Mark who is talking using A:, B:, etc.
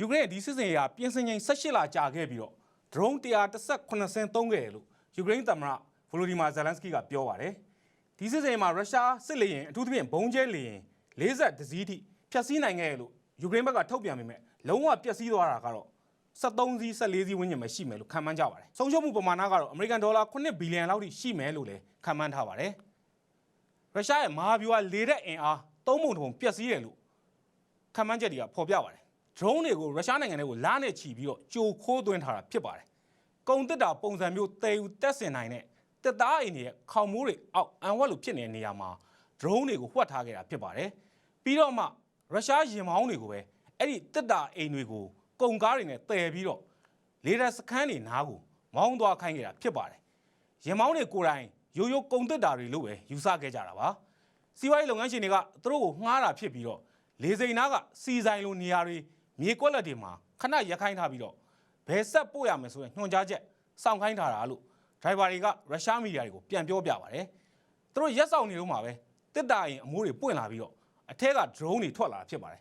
A: ယူကရိန်းရဲ့ဒီစစ်စင်ရေးဟာပြင်ဆင်ချိန်18လကြာခဲ့ပြီးတော့ drone 138စင်းသုံးခဲ့တယ်လို့ယူကရိန်းသမ္မတဗလိုဒီမာဇယ်လန်စကီကပြောပါတယ်ဒီစစ်စင်ရေးမှာရုရှားစစ်လေယာဉ်အထူးသဖြင့်ဘုံကျဲလေယာဉ်40တစည်းထိဖျက်ဆီးနိုင်ခဲ့တယ်လို့ယူကရိန်းဘက်ကထုတ်ပြန်ပေမဲ့လုံးဝပျက်စီးသွားတာကတော့73စီး14စီးဝန်းကျင်ပဲရှိမယ်လို့ခန့်မှန်းကြပါတယ်ဆုံးရှုံးမှုပမာဏကတော့အမေရိကန်ဒေါ်လာ9ဘီလီယံလောက်ထိရှိမယ်လို့လည်းခန့်မှန်းထားပါတယ်ရုရှားရဲ့မဟာဗျူဟာလေတဲ့အင်အားသုံးပုံတစ်ပုံပျက်စီးတယ်လို့ခံမှန်းချက်တွေကဖော်ပြပါတယ်။ drone တွေကိုရုရှားနိုင်ငံထဲကိုလားနဲ့ချီပြီးတော့ကြိုခိုးသွင်းထားတာဖြစ်ပါတယ်။ကုံတက်တာပုံစံမျိုးတည်ယူတက်ဆင်နိုင်တဲ့တက်သားအိမ်တွေရဲ့ခေါင်မိုးတွေအောက်အန်ဝက်လိုဖြစ်နေတဲ့နေရာမှာ drone တွေကိုဝှက်ထားခဲ့တာဖြစ်ပါတယ်။ပြီးတော့မှရုရှားရင်မောင်းတွေကိုပဲအဲ့ဒီတက်တာအိမ်တွေကိုကုံကားတွေနဲ့တည်ပြီးတော့လေဒါစခန်းတွေနားကိုမောင်းသွားခိုင်းခဲ့တာဖြစ်ပါတယ်။ရင်မောင်းတွေကိုယ်တိုင်ရိုးရိုးကုံတက်တာတွေလို့ပဲယူဆခဲ့ကြတာပါ။စီးပွားရေးလုပ်ငန်းရှင်တွေကသူတို့ကိုငှားတာဖြစ်ပြီးတော့လေစိန်နာကစီဆိုင်လိုနေရာတွေ မြေကွက်လက်တွေမှာခဏရက်ခိုင်းထားပြီးတော့ဘယ်ဆက်ပို့ရမယ်ဆိုရင်ညွှန်ကြားချက်စောင့်ခိုင်းထားတာလို့ဒရိုင်ဘာတွေကရုရှားမီဒီယာတွေကိုပြန်ပြောပြပါတယ်သူတို့ရက်ဆောင်နေတော့မှာပဲတစ်တာရင်အမိုးတွေပွင့်လာပြီးတော့အထက်က drone တွေထွက်လာတာဖြစ်ပါတယ်